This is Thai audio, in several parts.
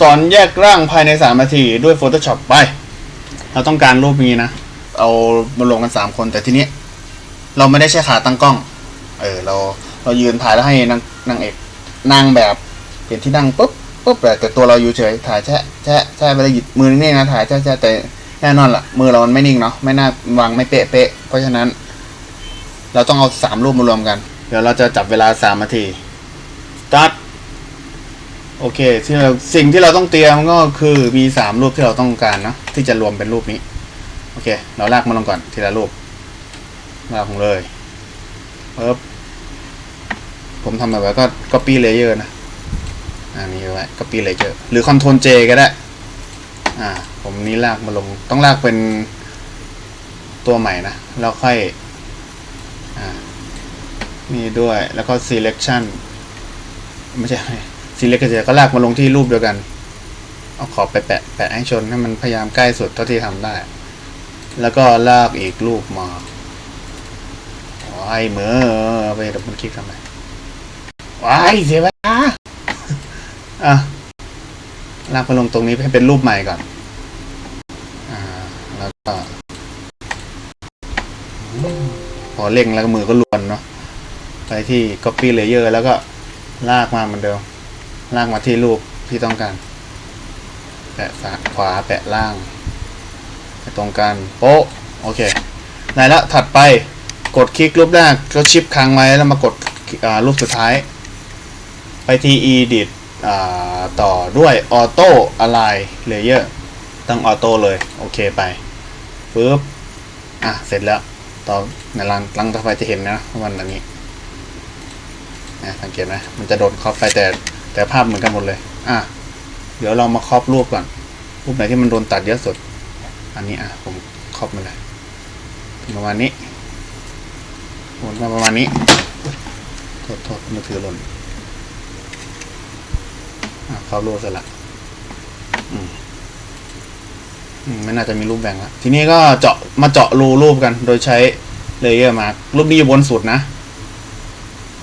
สอนแยกร่างภายใน 3 นาทีด้วย Photoshop ไป เราต้องการรูปนี้นะ เอามาลงกัน 3 คนแต่ทีนี้ เราไม่ได้ใช้ขาตั้งกล้อง เออเราเรายืนถ่ายแล้วให้นางนางเอกนั่งแบบเปลี่ยนที่นั่งปุ๊บปุ๊บแต่ตัวเราอยู่เฉยถ่ายแช่แช่แช่ไปเลยหยิบมือนิ่งนะถ่ายแช่แช่แต่แน่นอนล่ะ มือเรามันไม่นิ่งเนาะไม่น่าวางไม่เป๊ะเป๊ะเพราะฉะนั้น เราต้องเอาสามรูปมารวมกัน เดี๋ยวเราจะจับเวลาสามนาที start โอเคที่เราสิ่งที่เราต้องเตรียมก็คือมีสามรูปที่เราต้องการนะที่จะรวมเป็นรูปนี้ โอเค เราลากมาลงก่อนทีละรูปลากลงเลยปึ๊บผมทำแบบไว้ก็ copy layer นะอันนี้ไว้ copy layer หรือ control J ก็ได้ อ่า ผมนี้ลากมาลง ต้องลากเป็นตัวใหม่นะ แล้วค่อย อ่านี่ด้วย แล้วก็ selection ไม่ใช่ selection ก็ลากมาลงที่รูปเดียวกัน เอาขอบไปแปะแปะให้ชนให้มันพยายามใกล้สุดเท่าที่ทำได้ แล้วก็ลากอีกรูปมาว้ายเหมือไปดับมันคลิกทำไมว้ายเสียเวลาอะลากมาลงตรงนี้ให้เป็นรูปใหม่ก่อนอ่าแล้วก็พอเร่งแล้วก็มือก็ลวนเนาะไปที่ copy layer แล้วก็ลากมาเหมือนเดิม ลากมาที่รูปที่ต้องการ แปะซ้าขวาแปะล่างไปตรงกันโป๊ะโอเคได้ล้วถัดไปกดคลิกรูปแรกก็ชิปค้างไว้แล้วมากดรูปสุดท้าย ไปที่ edit ต่อด้วย auto align layer ตั้ง auto เลย โอเคไปปึ๊บอะ เสร็จแล้วต่อในรังรังต่อไปจะเห็นนะวันนนี้นะสังเกตไหมมันจะโดดครอบไปแต่ แต่ภาพเหมือนกันหมดเลย อะ เดี๋ยวเรามาครอบรูปก่อน รูปไหนที่มันโดนตัดเยอะสุด อันนี้อะ ผมครอบมาเลยประมาณนี้หมุนมาประมาณนี้ โทษโทษมือถือหล่น อะครอบรูปเสร็จละอืมอืมไม่น่าจะมีรูปแบ่งละทีนี้ก็เจาะมาเจาะรูรูปกัน โดยใช้เลเยอร์มารูปนี้อยู่บนสุดนะ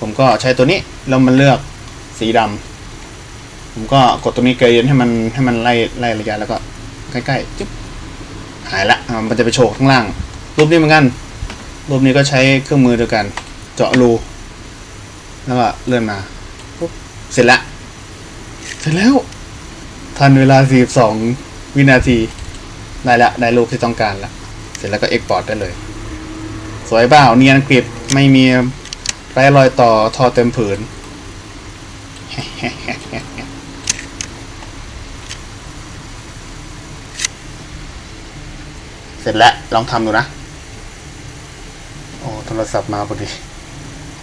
ผมก็ใช้ตัวนี้ แล้วมันเลือกสีดำ ผมก็กดตัวนี้เกรนให้มันให้มันไล่ไล่ระยะแล้วก็ใกล้ๆจุ๊บหายละมันจะไปโชว์ข้างล่าง รูปนี้เหมือนกัน รูปนี้ก็ใช้เครื่องมือเดียวกัน เจาะรูแล้วก็เลื่อนมาปุ๊บเสร็จละ เสร็จแล้ว ทันเวลา 42 วินาที ได้ละ ได้รูปที่ต้องการละ เสร็จแล้วก็เอ็กพอร์ตได้เลย สวยเปล่าเนียนกริบไม่มีไร้รอยต่อทอเต็มผืน เสร็จแล้วลองทำดูนะ โอ้โทรศัพท์มาพอดี